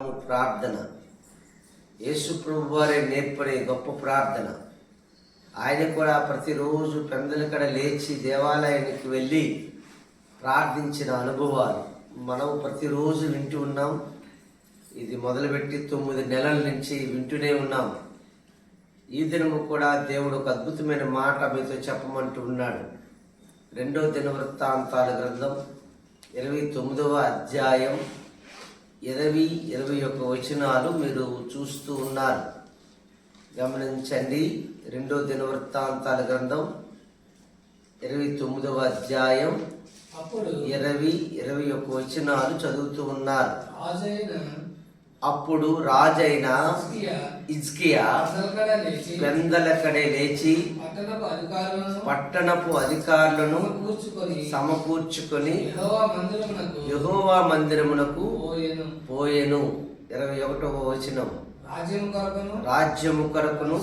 ప్రార్థన. యేసు ప్రభు వారే నేర్పడే గొప్ప ప్రార్థన. ఆయన కూడా ప్రతిరోజు పెందలకడ లేచి దేవాలయానికి వెళ్ళి ప్రార్థించిన అనుభవాలు. మనం ప్రతిరోజు వింటూ ఉన్నాం. ఇది మొదలుపెట్టి తొమ్మిది నెలల నుంచి వింటూనే ఉన్నాం. ఈ దినము కూడా దేవుడు ఒక అద్భుతమైన మాట మీతో చెప్పమంటూ ఉన్నాడు. రెండో దిన వృత్తాంతాల గ్రంథం ఇరవై తొమ్మిదవ అధ్యాయం ఇరవై ఇరవై ఒక్క వచనాలు మీరు చూస్తూ ఉన్నారు. గమనించండి. రెండో దిన వృత్తాంతాల గ్రంథం ఇరవై తొమ్మిదవ అధ్యాయం అప్పుడు ఇరవై ఇరవై ఒక్క వచనాలు చదువుతూ ఉన్నారు. అప్పుడు రాజైన ఇజ్కియా అసలుకడ లేచి పట్టణపు అధికారులను సమకూర్చుకొని యెహోవా మందిరమునకు పోయెను. ఇరవై ఒకటవ వచనం. రాజ్యము కొరకును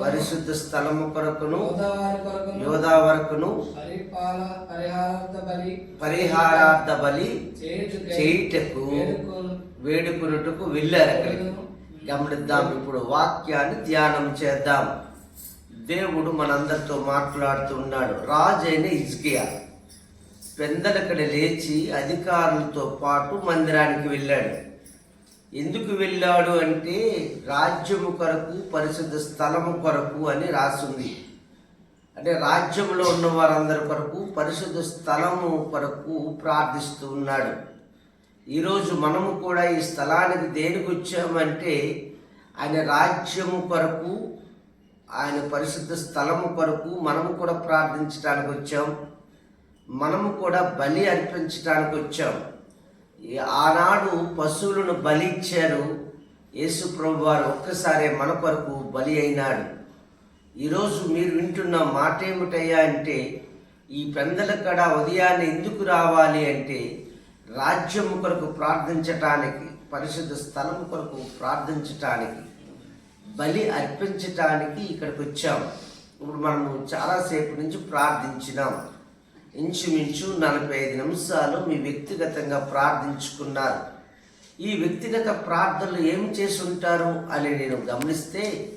పరిశుద్ధ స్థలము కొరకును యోధా వరకును పరిహారార్థ బలి చేయుటకై చేయుటకు వేడుకొను వేడుకున్నట్టుకు వెళ్ళారు అక్కడికి. గమనిద్దాం ఇప్పుడు వాక్యాన్ని ధ్యానం చేద్దాం. దేవుడు మనందరితో మాట్లాడుతున్నాడు రాజైన ఇజ్కియా పెందలకడ లేచి అధికారులతో పాటు మందిరానికి వెళ్ళాడు. ఎందుకు వెళ్ళాడు అంటే రాజ్యము కొరకు పరిశుద్ధ స్థలము కొరకు అని రాసింది. అంటే రాజ్యంలో ఉన్న వారందరి కొరకు పరిశుద్ధ స్థలము కొరకు ప్రార్థిస్తూ ఉన్నాడు. ఈరోజు మనము కూడా ఈ స్థలానికి దేనికి వచ్చామంటే ఆయన రాజ్యము కొరకు ఆయన పరిశుద్ధ స్థలము కొరకు మనము కూడా ప్రార్థించడానికి వచ్చాం. మనము కూడా బలి అర్పించడానికి వచ్చాం. ఆనాడు పశువులను బలి ఇచ్చారు. యేసు ప్రభు వారు ఒక్కసారే మన కొరకు బలి అయినాడు. ఈరోజు మీరు వింటున్న మాట ఏమిటయ్యా అంటే ఈ పెందల కడ ఉదయాన్నే ఎందుకు రావాలి అంటే రాజ్యము కొరకు ప్రార్థించటానికి పరిశుద్ధ స్థలం కొరకు ప్రార్థించటానికి బలి అర్పించటానికి ఇక్కడికి వచ్చాం. ఇప్పుడు మనము చాలాసేపు నుంచి ప్రార్థించినాం. ఇంచుమించు నలభై ఐదు నిమిషాలు మీ వ్యక్తిగతంగా ప్రార్థించుకున్నారు. ఈ వ్యక్తిగత ప్రార్థనలు ఏం చేసి ఉంటారు అని నేను గమనిస్తే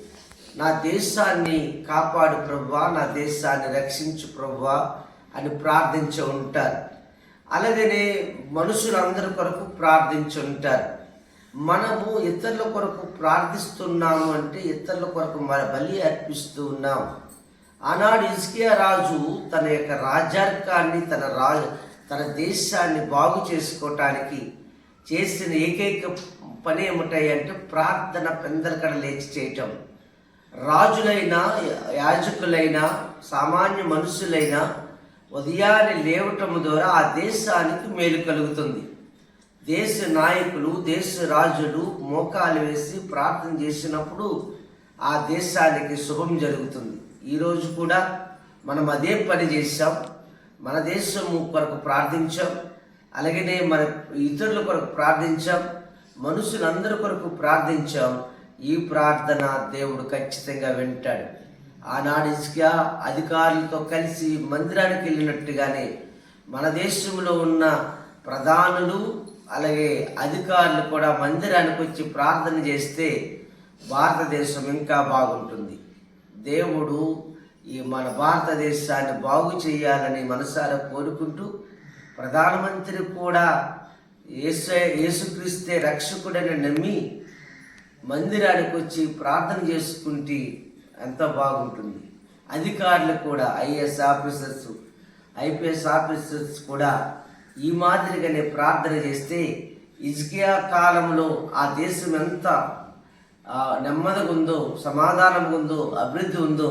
నా దేశాన్ని కాపాడు ప్రవ్వా నా దేశాన్ని రక్షించు ప్రవ్వా అని ప్రార్థించి ఉంటారు. అలాగనే మనుషులందరి కొరకు ప్రార్థించి ఉంటారు. మనము ఇతరుల కొరకు ప్రార్థిస్తున్నాము అంటే ఇతరుల కొరకు మన బలి అర్పిస్తూ ఉన్నాం ఆనాడు ఇస్కియా రాజు తన యొక్క రాజార్కాన్ని తన రాజు తన దేశాన్ని బాగు చేసుకోవటానికి చేసిన ఏకైక పని ఏమిటాయి అంటే ప్రార్థన పెందలకడ లేచి చేయటం. రాజులైనా యాజకులైనా సామాన్య మనుషులైనా ఉదయాన్నే లేవటం ద్వారా ఆ దేశానికి మేలు కలుగుతుంది. దేశ నాయకులు దేశ రాజులు మోకాలు వేసి ప్రార్థన చేసినప్పుడు ఆ దేశానికి శుభం జరుగుతుంది. ఈరోజు కూడా మనం అదే పని చేసాం మన దేశం కొరకు ప్రార్థించాం. అలాగనే మన ఇతరుల కొరకు ప్రార్థించాం. మనుషులందరి కొరకు ప్రార్థించాం. ఈ ప్రార్థన దేవుడు ఖచ్చితంగా వింటాడు. ఆనాడు ఇసుక అధికారులతో కలిసి మందిరానికి వెళ్ళినట్టుగానే మన దేశంలో ఉన్న ప్రధానులు అలాగే అధికారులు కూడా మందిరానికి వచ్చి ప్రార్థన చేస్తే భారతదేశం ఇంకా బాగుంటుంది. దేవుడు ఈ మన భారతదేశాన్ని బాగు చేయాలని మనసారా కోరుకుంటూ ప్రధానమంత్రి కూడా యేసు యేసుక్రీస్తే రక్షకుడని నమ్మి మందిరానికి వచ్చి ప్రార్థన చేసుకుంటే ఎంత బాగుంటుంది. అధికారులు కూడా ఐఏఎస్ ఆఫీసర్స్ ఐపీఎస్ ఆఫీసర్స్ కూడా ఈ మాదిరిగానే ప్రార్థన చేస్తే ఇజ్కియా కాలంలో ఆ దేశం ఎంత నెమ్మదిగా ఉందో సమాధానం ఉందో అభివృద్ధి ఉందో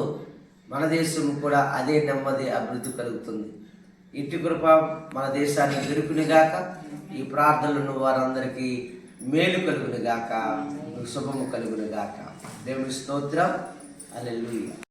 మన దేశం కూడా అదే నెమ్మది అభివృద్ధి కలుగుతుంది. ఇటు కృప మన దేశానికి గెలుపునిగాక ఈ ప్రార్థనలను వారందరికీ మేలు కలుగునిగాక శుభము కలుగునిగాక దేవుని స్తోత్రం. అలెలుయ్య